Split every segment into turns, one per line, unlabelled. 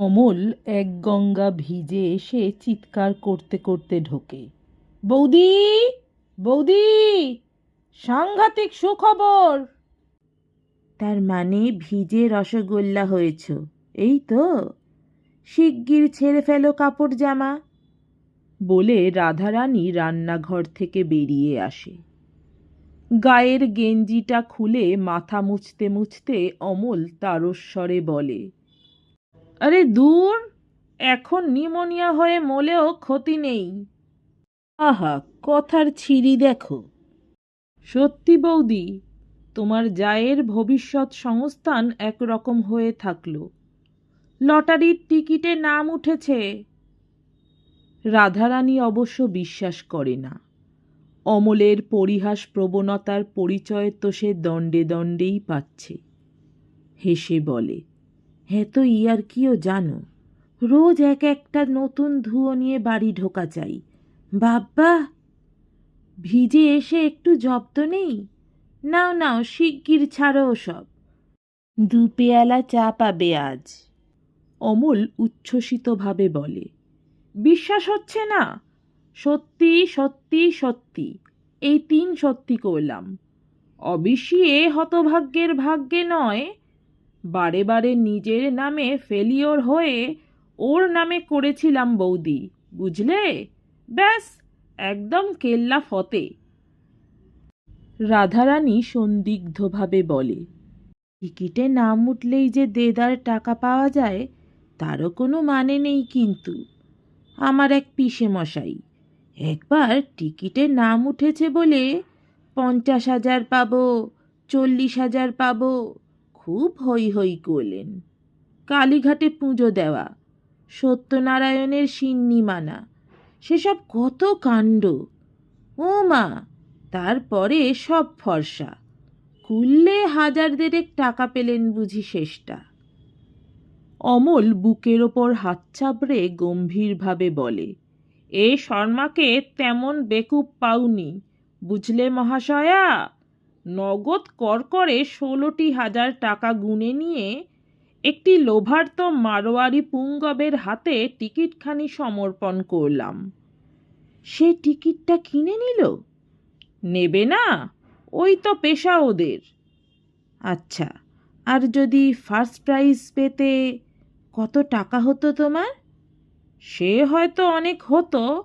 অমল এক গঙ্গা ভিজে এসে চিৎকার করতে করতে ঢোকে। বৌদি বৌদি সাংঘাতিক সুখবর। তার মানে ভিজে রসগোল্লা হয়েছ। এই তো শিগগির ছেড়ে ফেলো কাপড় জামা। বলে রাধারানী রান্নাঘর থেকে বেরিয়ে আসে। গায়ের গেঞ্জিটা খুলে মাথা মুছতে মুছতে অমল তারস্বরে বলে আরে দূর, এখন নিমোনিয়া হয়ে মলেও ক্ষতি নেই। আহা, কথার ছিরি দেখো। সত্যি বৌদি, তোমার জায়ের ভবিষ্যৎ সংস্থান একরকম হয়ে থাকল। লটারির টিকিটে নাম উঠেছে। রাধারানী অবশ্য বিশ্বাস করে না। অমলের পরিহাস প্রবণতার পরিচয় তো সে দণ্ডে দণ্ডেই পাচ্ছে। হেসে বলে হ্যাঁ তো ইয়ার কিও জানো? রোজ এক একটা নতুন ধুয়ো নিয়ে বাড়ি ঢোকা চাই। বাব্বা, ভিজে এসে একটু জব্দ নেই? নাও নাও, শিগগির ছাড়ো সব দু পেয়ালা চা পাবে আজ, অমল উচ্ছ্বসিতভাবে বলে। বিশ্বাস হচ্ছে না? সত্যি সত্যি সত্যি, এই তিন সত্যি করলাম। অবশ্যই এ হতভাগ্যের ভাগ্যে নয় বারে বারে নিজের নামে ফেলিওর হয়ে ওর নামে করেছিলাম বৌদি, বুঝলে? ব্যাস, একদম কেল্লা ফতে। রাধারানী সন্দিগ্ধভাবে বলে, টিকিটে নাম উঠলেই যে দেদার টাকা পাওয়া যায়, তারও কোনো মানে নেই কিন্তু। আমার এক পিসে মশাই একবার টিকিটে নাম উঠেছে বলে পঞ্চাশ হাজার পাবো, চল্লিশ হাজার পাবো খুব হই হই করলেন। কালীঘাটে পুজো দেওয়া, সত্যনারায়ণের সিন্নি মানা, সেসব কত কাণ্ড। ও মা তারপরে সব ফর্সা। কুললে হাজার দেড়েক টাকা পেলেন বুঝি শেষটা। অমল বুকের ওপর হাত চাপড়ে গম্ভীরভাবে বলে, এ শর্মাকে তেমন বেকুব পাওনি, বুঝলে মহাশয়া? নগদ করকরে ষোলোটি হাজার টাকা গুনে নিয়ে একটি লোভার্ত মারোয়ারি পুঙ্গবের হাতে টিকিটখানি সমর্পণ করলাম। সে টিকিটটা কিনে নিল? নেবে না? ওই তো পেশা ওদের। আচ্ছা আর যদি ফার্স্ট প্রাইজ পেতে কত টাকা হতো তোমার? সে হয়তো অনেক হতো,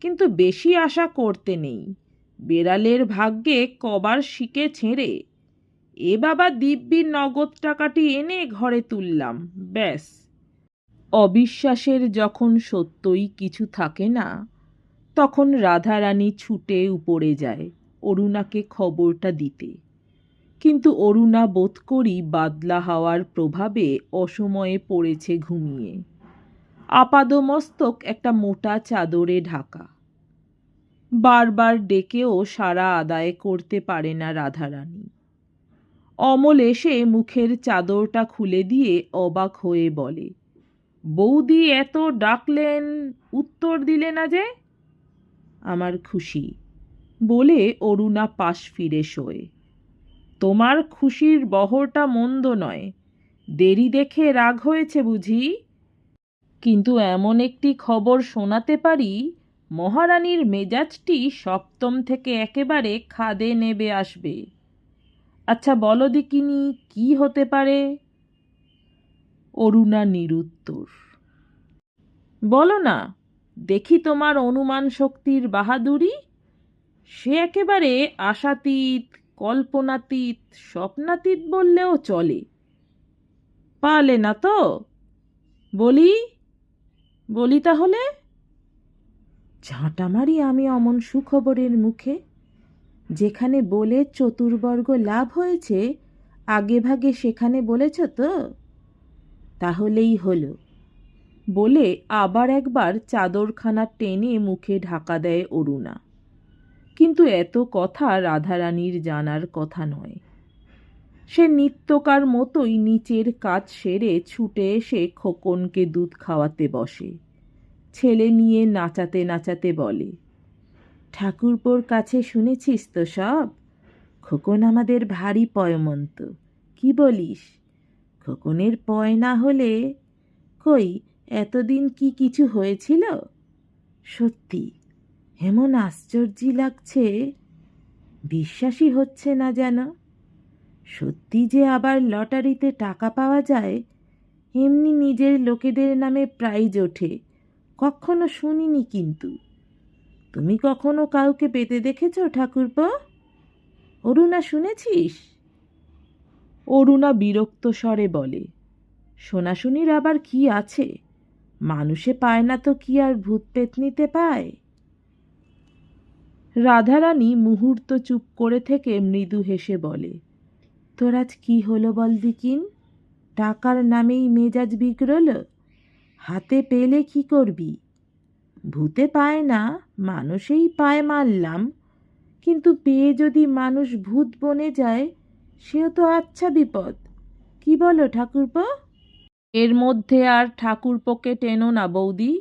কিন্তু বেশি আশা করতে নেই। বেড়ালের ভাগ্যে কবার শিকে ছেঁড়ে। এ বাবা দিব্যির নগদ টাকাটি এনে ঘরে তুললাম, ব্যাস। অবিশ্বাসের যখন সত্যই কিছু থাকে না, তখন রাধারানী ছুটে উপরে যায় অরুণাকে খবরটা দিতে। কিন্তু অরুণা বোধ করি বাদলা হাওয়ার প্রভাবে অসময়ে পড়েছে ঘুমিয়ে। আপাদমস্তক একটা মোটা চাদরে ঢাকা। বারবার ডেকেও সারা আদায় করতে পারে না রাধারানী। অমল এসে মুখের চাদরটা খুলে দিয়ে অবাক হয়ে বলে, বৌদি এত ডাকলেন, উত্তর দিলে না যে? আমার খুশি, বলে অরুণা পাশ ফিরে শোয়। তোমার খুশির বহরটা মন্দ নয়, দেরি দেখে রাগ হয়েছে বুঝি? কিন্তু এমন একটি খবর শোনাতে পারি মহারানীর মেজাজটি সপ্তম থেকে একেবারে খাদে নেবে আসবে। আচ্ছা বলো দিকিনি কি হতে পারে? অরুণা নিরুত্তর। বলো না, দেখি তোমার অনুমান শক্তির বাহাদুরি? সে একেবারে আশাতীত, কল্পনাতীত, স্বপ্নাতীত বললেও চলে। পালে না তো? বলি বলি তাহলে? ঝাঁটা মারি আমি অমন সুখবরের মুখে? যেখানে বলে চতুর্বর্গ লাভ হয়েছে, আগে ভাগে সেখানে বলেছ তো? তাহলেই হলো। বলে আবার একবার চাদরখানা টেনে মুখে ঢাকা দেয় অরুণা। কিন্তু এত কথা রাধারানীর জানার কথা নয়। সে নিত্যকার মতোই নিচের কাজ সেরে ছুটে এসে খোকনকে দুধ খাওয়াতে বসে। ছেলে নিয়ে নাচাতে নাচাতে বলে, ঠাকুরপোর কাছে শুনেছিস তো সব? খোকন আমাদের ভারী পয়মন্ত, কি বলিস? খোকনের পয় না হলে কই এতদিন কি কিছু হয়েছিল? সত্যি, এমন আশ্চর্যই লাগছে, বিশ্বাসই হচ্ছে না যেন। সত্যি যে আবার লটারিতে টাকা পাওয়া যায়, এমনি নিজের লোকেদের নামে প্রাইজ ওঠে কখনো শুনিনি কিন্তু। তুমি কখনো কাউকে পেতে দেখেছ, ঠাকুরপো? অরুণা, শুনেছিস? অরুণা বিরক্ত স্বরে বলে শোনাশুনির আবার কি আছে? মানুষে পায় না তো কি আর ভূত পেতনিতে পায়? রাধারানী মুহূর্ত চুপ করে থেকে মৃদু হেসে বলে, তোর আজ কি হলো বল, দিকিন? টাকার নামেই মেজাজ বিগড়ল? হাতে পেলে কি করবি? ভূতে পায় না, মানুষেই পায় মারলাম। কিন্তু পেয়ে যদি মানুষ ভূত বনে যায়, সেও তো আচ্ছা বিপদ। কি বলো ঠাকুরপো? এর মধ্যে আর ঠাকুরপোকে টেনো না বৌদি।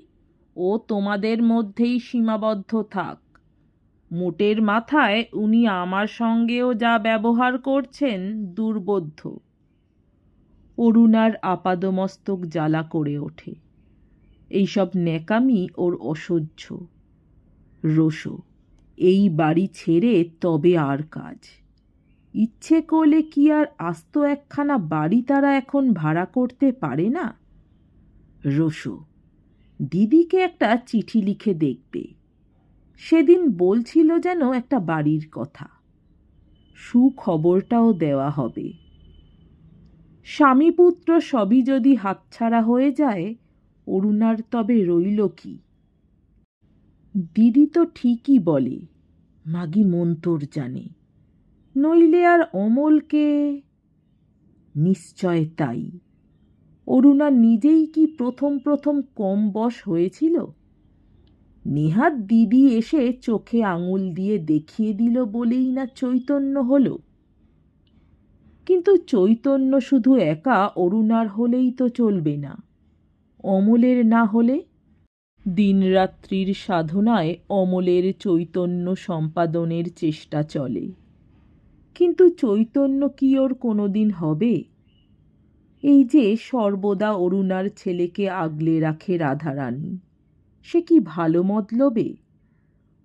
ও তোমাদের মধ্যেই সীমাবদ্ধ থাক। মোটের মাথায় উনি আমার সঙ্গেও যা ব্যবহার করছেন দুর্বোধ্য। অরুণার আপাদমস্তক জ্বালা করে ওঠে। এইসব ন্যাকামি ওর অসহ্য। রোশো এই বাড়ি ছেড়ে তবে আর কাজ। ইচ্ছে করলে কি আর আস্ত একখানা বাড়ি তারা এখন ভাড়া করতে পারে না? রোশো দিদিকে একটা চিঠি লিখে দেখবে। সেদিন বলছিল যেন একটা বাড়ির কথা। সুখবরটাও দেওয়া হবে। স্বামীপুত্র সবই যদি হাতছাড়া হয়ে যায় অরুণার তবে রইল কি? দিদি তো ঠিকই বলে, মাগি মন্তর জানে, নইলে আর অমলকে? নিশ্চয় তাই। অরুণা নিজেই কি প্রথম প্রথম কম বশ হয়েছিল? নেহাত দিদি এসে চোখে আঙুল দিয়ে দেখিয়ে দিল বলেই না চৈতন্য হলো। কিন্তু চৈতন্য শুধু একা অরুণার হলেই তো চলবে না। অমলের না হলে? দিনরাত্রির সাধনায় অমলের চৈতন্য সম্পাদনের চেষ্টা চলে। কিন্তু চৈতন্য কি ওর কোনোদিন হবে? এই যে সর্বদা অরুণার ছেলেকে আগলে রাখে রাধারানী, সে কি ভালো মতলবে?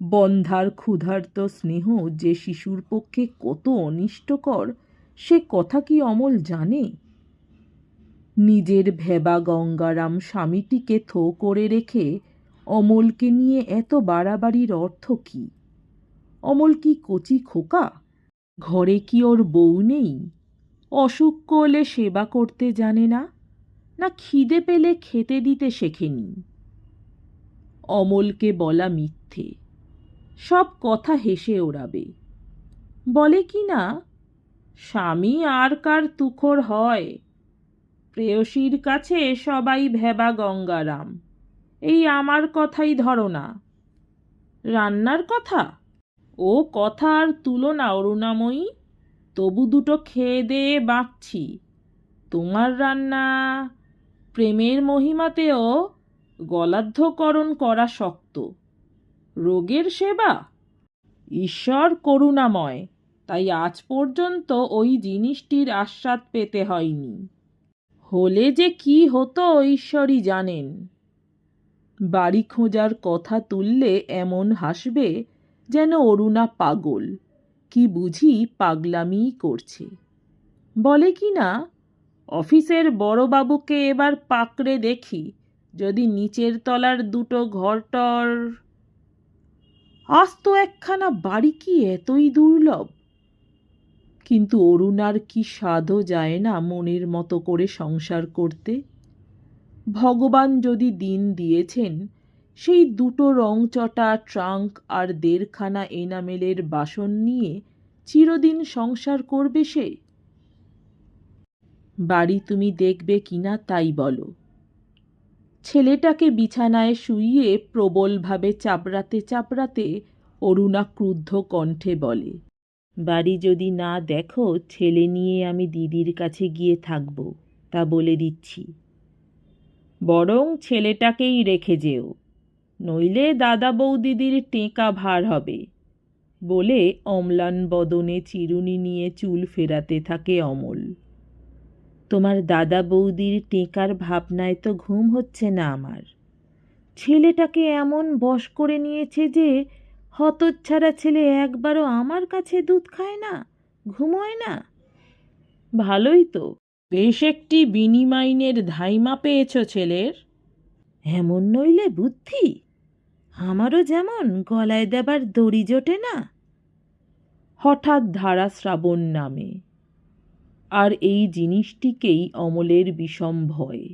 বন্ধার ক্ষুধার্ত স্নেহ যে শিশুর পক্ষে কত অনিষ্টকর, সে কথা কি অমল জানে? নিজের ভেবা গঙ্গারাম স্বামীটিকে থো করে রেখে অমলকে নিয়ে এত বাড়াবাড়ির অর্থ কি? অমল কি কচি খোকা? ঘরে কি ওর বউ নেই? অসুখ করলে সেবা করতে জানে না? না খিদে পেলে খেতে দিতে শেখেনি? অমলকে বলা মিথ্যে। সব কথা হেসে ওড়াবে। বলে কি না? স্বামী আর কার তুখর হয়? প্রেয়সীর কাছে সবাই ভেবা গঙ্গারাম। এই আমার কথাই ধরো না। রান্নার কথা? ও কথা আর অরুণাময়ী। তবু দুটো খেয়ে দিয়ে বাঁচছি। তোমার রান্না? প্রেমের মহিমাতেও গলাধ্যকরণ করা শক্ত। রোগের সেবা? ঈশ্বর করুণাময়, তাই আজ পর্যন্ত ওই জিনিসটির আস্বাদ পেতে হয়নি। হলে যে কি হতো ঈশ্বরই জানেন। বাড়ি খোঁজার কথা তুললে এমন হাসবে যেন অরুণা পাগল। কি বুঝি পাগলামিই করছে। বলে কি না, অফিসের বড়বাবুকে এবার পাকড়ে দেখি, যদি নিচের তলার দুটো ঘরটর। আজ তো একখানা বাড়ি কি এতই দুর্লভ? কিন্তু অরুণার কি সাধও যায় না মনের মতো করে সংসার করতে। ভগবান যদি দিন দিয়েছেন, সেই দুটো রংচটা ট্রাঙ্ক আর দেড়খানা এনামেলের বাসন নিয়ে চিরদিন সংসার করবে সে? বাড়ি তুমি দেখবে কিনা তাই বলো। ছেলেটাকে বিছানায় শুইয়ে প্রবলভাবে চাপড়াতে চাপড়াতে অরুণা ক্রুদ্ধ কণ্ঠে বলে বাড়ি যদি না দেখো, ছেলে নিয়ে আমি দিদির কাছে গিয়ে থাকব, তা বলে দিচ্ছি। বরং ছেলেটাকেই রেখে যেও, নইলে দাদা বৌদিদির টেঁকা ভার হবে, বলে অম্লান বদনে চিরুনি নিয়ে চুল ফেরাতে থাকে অমল। তোমার দাদা বৌদির টেঁকার ভাবনায় তো ঘুম হচ্ছে না আমার। ছেলেটাকে এমন বশ করে নিয়েছে যে হতচ্ছাড়া ছেলে একবারও আমার কাছে দুধ খায় না, ঘুমোয় না। ভালোই তো, বেশ একটি বিনিমাইনের ধাইমা পেয়েছ ছেলের। এমন নইলে বুদ্ধি, আমারও যেমন গলায় দেবার দড়ি জোটে না। হঠাৎ ধারা শ্রাবণ নামে, আর এই জিনিসটিকেই অমলের বিষম ভয়।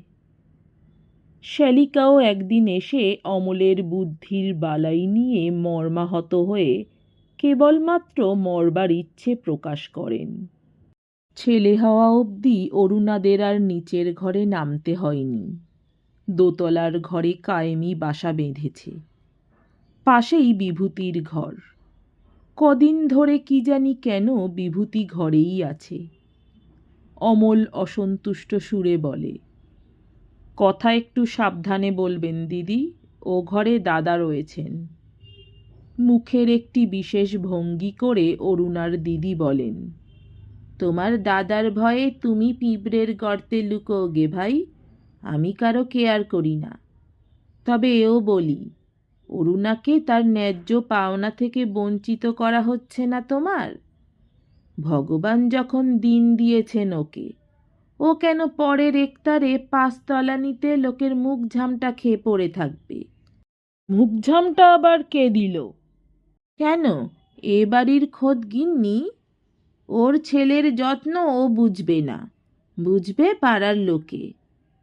শ্যালিকাও একদিন এসে অমলের বুদ্ধির বালাই নিয়ে মর্মাহত হয়ে কেবলমাত্র মরবার ইচ্ছে প্রকাশ করেন। ছেলে হওয়া অবধি অরুণাদের আর নিচের ঘরে নামতে হয়নি। দোতলার ঘরে কায়েমি বাসা বেঁধেছে। পাশেই বিভূতির ঘর। কদিন ধরে কি জানি কেন বিভূতি ঘরেই আছে। অমল অসন্তুষ্ট সুরে বলে কথা একটু সাবধানে বলবেন, দিদি। ও ঘরে দাদা রয়েছেন। মুখের একটি বিশেষ ভঙ্গি করে অরুণার দিদি বলেন, তোমার দাদার ভয়ে তুমি পিঁপড়ের গর্তে লুকো গে ভাই। আমি কারও কেয়ার করি না। তবে এও বলি, অরুণাকে তার ন্যায্য পাওনা থেকে বঞ্চিত করা হচ্ছে না তোমার। ভগবান যখন দিন দিয়েছেন ওকে ও কেন পরের একতারে পাঁচতলা নিতে লোকের মুখ ঝামটা খেয়ে পড়ে থাকবে? মুখ ঝামটা আবার কে দিল? কেন? এ বাড়ির খোদ গিন্নি? ওর ছেলের যত্ন ও বুঝবে না। বুঝবে পাড়ার লোকে।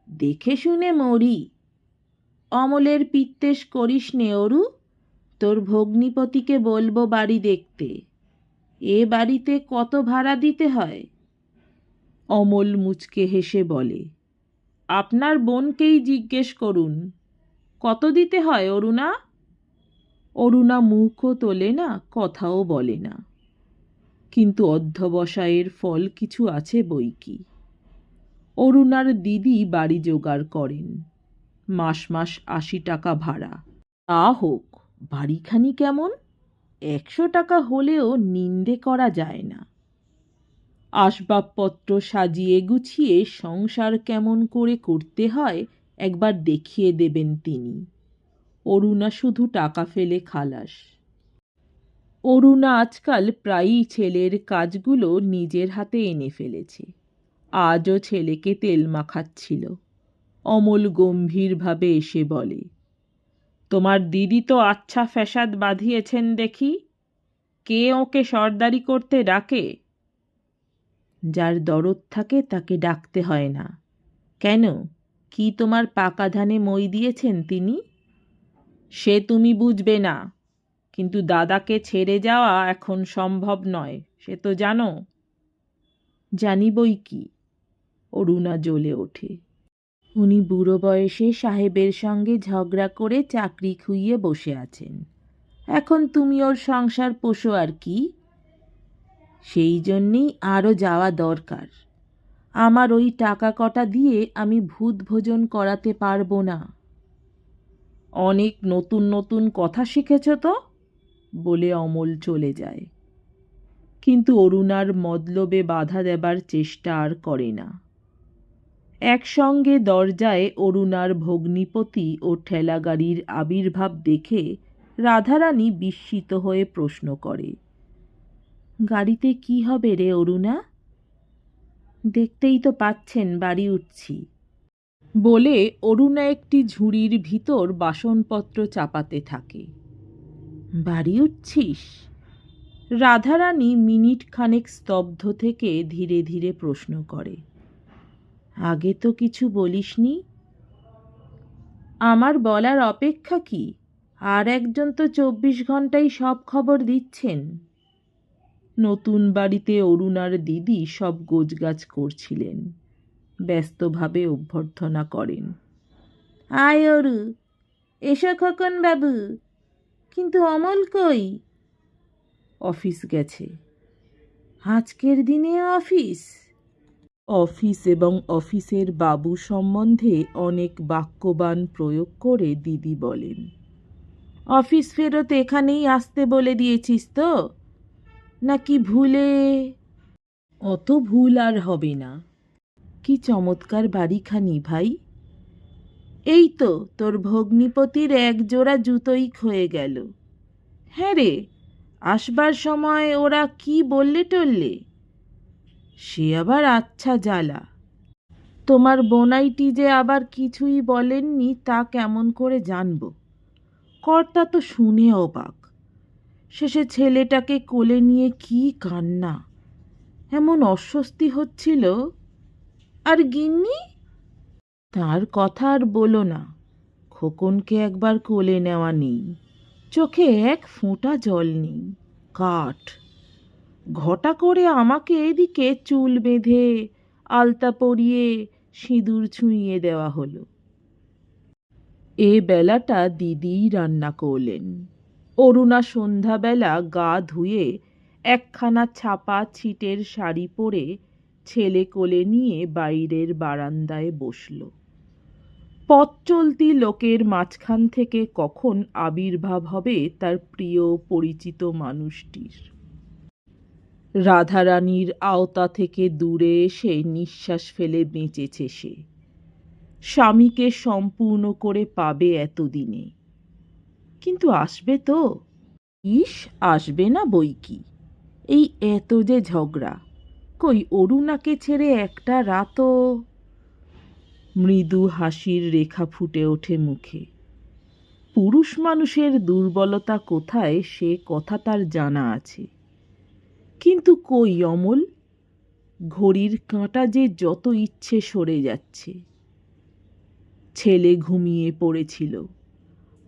দেখে শুনে মরি। অমলের পিত্তেশ করিস নে অরু। তোর ভগ্নিপতিকে বলব বাড়ি দেখতে। এ বাড়িতে কত ভাড়া দিতে হয়? অমল মুচকে হেসে বলে, আপনার বোনকেই জিজ্ঞেস করুন। কত দিতে হয়, অরুণা? অরুণা মুখও তোলে না, কথাও বলে না। কিন্তু অধ্যবসায়ের ফল কিছু আছে বই কি? অরুণার দিদি বাড়ি জোগাড় করেন, মাস মাস আশি টাকা ভাড়া। তা হোক, বাড়িখানি কেমন? একশো টাকা হলেও নিন্দে করা যায় না। আসবাবপত্র সাজিয়ে গুছিয়ে সংসার কেমন করে করতে হয় একবার দেখিয়ে দেবেন তিনি। অরুণা শুধু টাকা ফেলে খালাস। অরুণা আজকাল প্রায়ই ছেলের কাজগুলো নিজের হাতে এনে ফেলেছে। আজও ছেলেকে তেল মাখাচ্ছিল। অমল গম্ভীরভাবে এসে বলে, তোমার দিদি তো আচ্ছা ফ্যাসাদ বাঁধিয়েছেন দেখি। কে ওকে সর্দারি করতে ডাকে? যার দরদ থাকে তাকে ডাকতে হয় না। কেন? কি তোমার পাকা ধানে মই দিয়েছেন তিনি? সে তুমি বুঝবে না। কিন্তু দাদাকে ছেড়ে যাওয়া এখন সম্ভব নয়, সে তো জানো। জানি বই কি? অরুণা জ্বলে ওঠে। উনি বুড়ো বয়সে সাহেবের সঙ্গে ঝগড়া করে চাকরি খুইয়ে বসে আছেন। এখন তুমি ওর সংসার পোষো আর কি? সেই জন্যেই আরও যাওয়া দরকার। আমার ওই টাকা কটা দিয়ে আমি ভূত ভোজন করাতে পারব না। অনেক নতুন নতুন কথা শিখেছ তো? বলে অমল চলে যায়। কিন্তু অরুণার মদলবে বাধা দেবার চেষ্টা আর করে না। একসঙ্গে দরজায় অরুণার ভগ্নিপতি ও ঠেলাগাড়ির আবির্ভাব দেখে রাধারানী বিস্মিত হয়ে প্রশ্ন করে। গাড়িতে কি হবে রে অরুণা? দেখতেই তো পাচ্ছেন বাড়ি উঠছি। বলে অরুণা একটি ঝুড়ির ভিতর বাসনপত্র চাপাতে থাকে। বাড়ি উঠছিস? রাধারানী মিনিট খানেক স্তব্ধ থেকে ধীরে ধীরে প্রশ্ন করে। আগে তো কিছু বলিসনি? আমার বলার অপেক্ষা কি? আর একজন তো চব্বিশ ঘন্টাই সব খবর দিচ্ছেন। নতুন বাড়িতে অরুণার দিদি সব গোজগাছ করছিলেন। ব্যস্তভাবে অভ্যর্থনা করেন। আয় অরু এসো খোকন বাবু কিন্তু অমল কই? অফিস গেছে। আজকের দিনে অফিস? অফিস এবং অফিসের বাবু সম্বন্ধে অনেক বাক্যবান প্রয়োগ করে দিদি বলেন অফিস ফেরত এখানেই আসতে বলে দিয়েছিস তো? নাকি ভুলে? অত ভুল আর হবে না। কি চমৎকার বাড়িখানি ভাই। এই তো তোর ভগ্নিপতির এক জোড়া জুতোই ক্ষয়ে গেল। হ্যাঁ রে, আসবার সময় ওরা কি বললে টললে? সে আবার আচ্ছা জ্বালা। তোমার বোনাইটি যে আবার কিছুই বলেননি তা কেমন করে জানব? কর্তা তো শুনে অবাক। শেষে ছেলেটাকে কোলে নিয়ে কি কান্না। এমন অস্বস্তি হচ্ছিল। আর গিন্নি? তার কথা আর বলো না। খোকনকে একবার কোলে নেওয়া নেই। চোখে এক ফোঁটা জল নেই। কাঠ। ঘটা করে আমাকে এদিকে চুল বেঁধে, আলতা পরিয়ে, সিঁদুর ছুঁইয়ে দেওয়া হলো। এ বেলাটা দিদিই রান্না করলেন। অরুণা সন্ধ্যাবেলা গা ধুয়ে একখানা ছাপা ছিটের শাড়ি পরে ছেলে কোলে নিয়ে বাইরের বারান্দায় বসল। পথ চলতি লোকের মাঝখান থেকে কখন আবির্ভাব হবে তার প্রিয় পরিচিত মানুষটির? রাধারানীর আওতা থেকে দূরে এসে নিঃশ্বাস ফেলে বেঁচেছে সে। স্বামীকে সম্পূর্ণ করে পাবে এতদিনে। কিন্তু আসবে তো? ইস, আসবে না বই কি? এই এত যে ঝগড়া, কই অরুণাকে ছেড়ে একটা রাতও? মৃদু হাসির রেখা ফুটে ওঠে মুখে। পুরুষ মানুষের দুর্বলতা কোথায় সে কথা তার জানা আছে। কিন্তু কই অমল? ঘড়ির কাঁটা যে যত ইচ্ছে সরে যাচ্ছে। ছেলে ঘুমিয়ে পড়েছিল।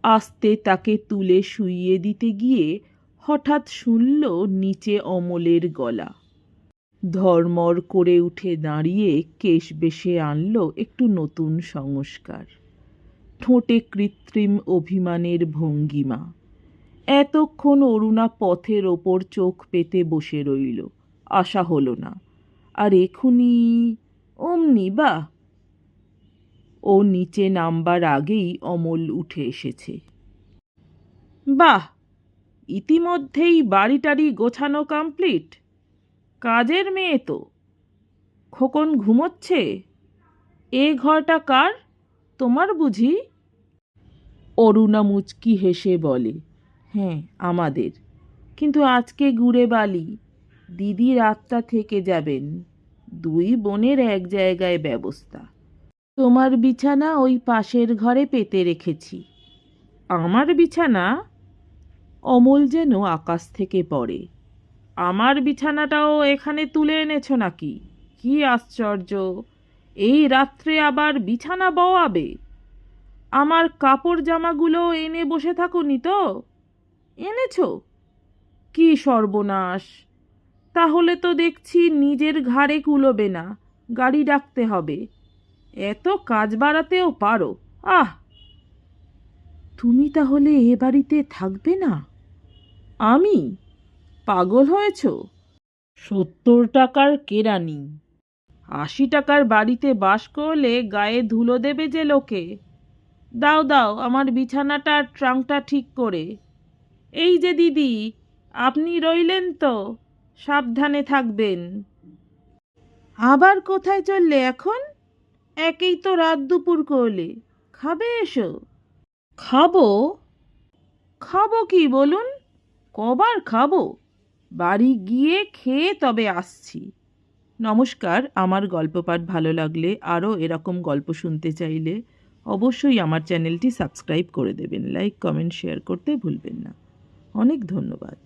আস্তে তাকে তুলে শুইয়ে দিতে গিয়ে হঠাৎ শুনল নিচে অমলের গলা। ধর্মর করে উঠে দাঁড়িয়ে কেশ বেশে আনল একটু নতুন সংস্কার। ঠোঁটে কৃত্রিম অভিমানের ভঙ্গিমা। এতক্ষণ অরুণা পথের ওপর চোখ পেতে বসে রইল। আশা হলো না। আর এখুনি, অমনি বা ও নিচে নামবার আগেই অমল উঠে এসেছে। বাহ! ইতিমধ্যেই বাড়ি টাড়ি গোছানো কমপ্লিট কাজের মেয়ে তো। খোকন ঘুমোচ্ছে? এ ঘরটা কার? তোমার বুঝি? অরুণা মুচকি হেসে বলে হ্যাঁ আমাদের। কিন্তু আজকে গুড়ে বালি। দিদি রাতটা থেকে যাবেন। দুই বোনের এক জায়গায় ব্যবস্থা। তোমার বিছানা ওই পাশের ঘরে পেতে রেখেছি। আমার বিছানা? অমল যেন আকাশ থেকে পড়ে। আমার বিছানাটাও এখানে তুলে এনেছ নাকি? কি আশ্চর্য! এই রাত্রে আবার বিছানা বওয়াবে। আমার কাপড় জামাগুলো এনে বসে থাকুনি তো? এনেছো? কি সর্বনাশ! তাহলে তো দেখছি নিজের ঘাড়ে কুলোবে না গাড়ি ডাকতে হবে। এত কাজ বাড়াতেও পারো। আহ! তুমি তাহলে এ বাড়িতে থাকবে না? আমি পাগল হয়েছ? সত্তর টাকার কেরানি আশি টাকার বাড়িতে বাস করলে গায়ে ধুলো দেবে যে লোকে। দাও দাও, আমার বিছানাটা ট্রাঙ্কটা ঠিক করে। এই যে দিদি, আপনি রইলেন তো, সাবধানে থাকবেন। আবার কোথায় চললে এখন? একেই তো রাত দুপুর করলে। খাবে এসো। খাব? খাব কি বলুন? কবার খাব? বাড়ি গিয়ে খেয়ে তবে আসছি। নমস্কার আমার গল্প পাঠ ভালো লাগলে আরও এরকম গল্প শুনতে চাইলে অবশ্যই আমার চ্যানেলটি সাবস্ক্রাইব করে দেবেন। লাইক কমেন্ট শেয়ার করতে ভুলবেন না। অনেক ধন্যবাদ।